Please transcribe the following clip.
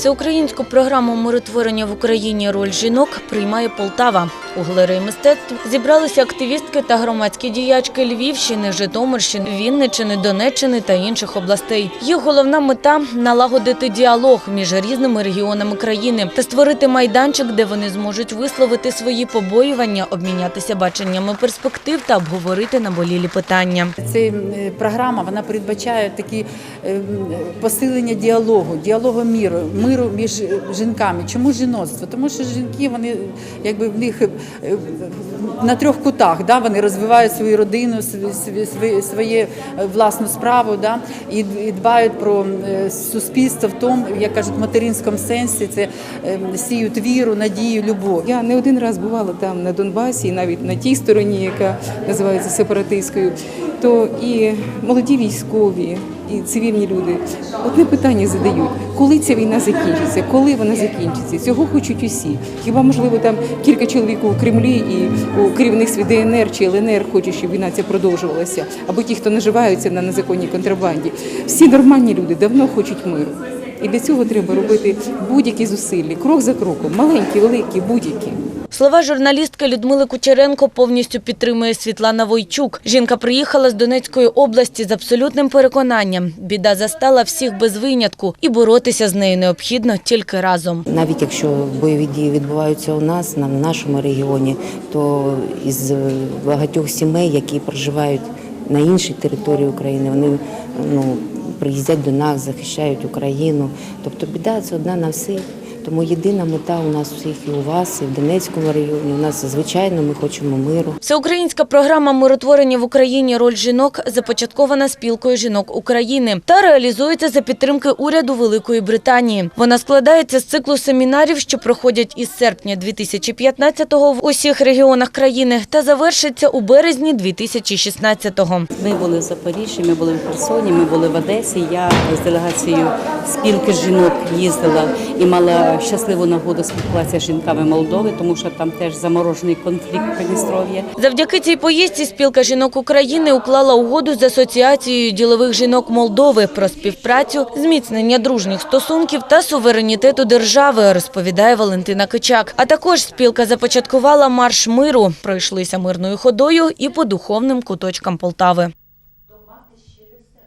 Всеукраїнську програму миротворення в Україні роль жінок приймає Полтава. У галереї мистецтв зібралися активістки та громадські діячки Львівщини, Житомирщини, Вінниччини, Донеччини та інших областей. Їх головна мета налагодити діалог між різними регіонами країни та створити майданчик, де вони зможуть висловити свої побоювання, обмінятися баченнями перспектив та обговорити наболілі питання. Ця е, програма вона передбачає такі е, посилення діалогу, діалогу міру, миру між е, жінками. Чому жіноцтво? Тому що жінки вони якби в них на трьох кутах, да, вони розвивають свою родину, своє е, власну справу, да, і, дбають про е, суспільство в тому, як кажуть, материнському сенсі. Це е, сіють віру, надію, любов. Я не один раз бувала там на Донбасі, і навіть на тій стороні, яка називається сепаратистською, то і молоді військові, і цивільні люди одне питання задають: коли ця війна закінчиться, коли вона закінчиться? Цього хочуть усі. Хіба можливо там кілька чоловік у Кремлі і у керівництві ДНР чи ЛНР хочуть, щоб війна ця продовжувалася, або ті, хто наживаються на незаконній контрабанді. Всі нормальні люди давно хочуть миру. І для цього треба робити будь-які зусилля, крок за кроком, маленькі, великі, будь-які. Слова журналістки Людмили Кучеренко повністю підтримує Світлана Войчук. Жінка приїхала з Донецької області з абсолютним переконанням. Біда застала всіх без винятку, і боротися з нею необхідно тільки разом. Навіть якщо бойові дії відбуваються у нас, на нашому регіоні, то із багатьох сімей, які проживають на іншій території України, вони ну, приїздять до нас, захищають Україну. Тобто біда це одна на всіх. Тому єдина мета у нас всіх і у вас, і в Донецькому регіоні. У нас звичайно ми хочемо миру. Всеукраїнська програма миротворення в Україні роль жінок започаткована спілкою жінок України та реалізується за підтримки уряду Великої Британії. Вона складається з циклу семінарів, що проходять із серпня 2015-го в усіх регіонах країни та завершиться у березні 2016-го. Ми були в Запоріжжі, ми були в Херсоні, ми були в Одесі. Я з делегацією спілки жінок їздила і мала щасливу нагоду спілкуватися з жінками Молдови, тому що там теж заморожений конфлікт в Придністров'ї. Завдяки цій поїздці спілка жінок України уклала угоду з Асоціацією ділових жінок Молдови про співпрацю, зміцнення дружніх стосунків та суверенітету держави, розповідає Валентина Кичак. А також спілка започаткувала марш миру, пройшлися мирною ходою і по духовним куточкам Полтави.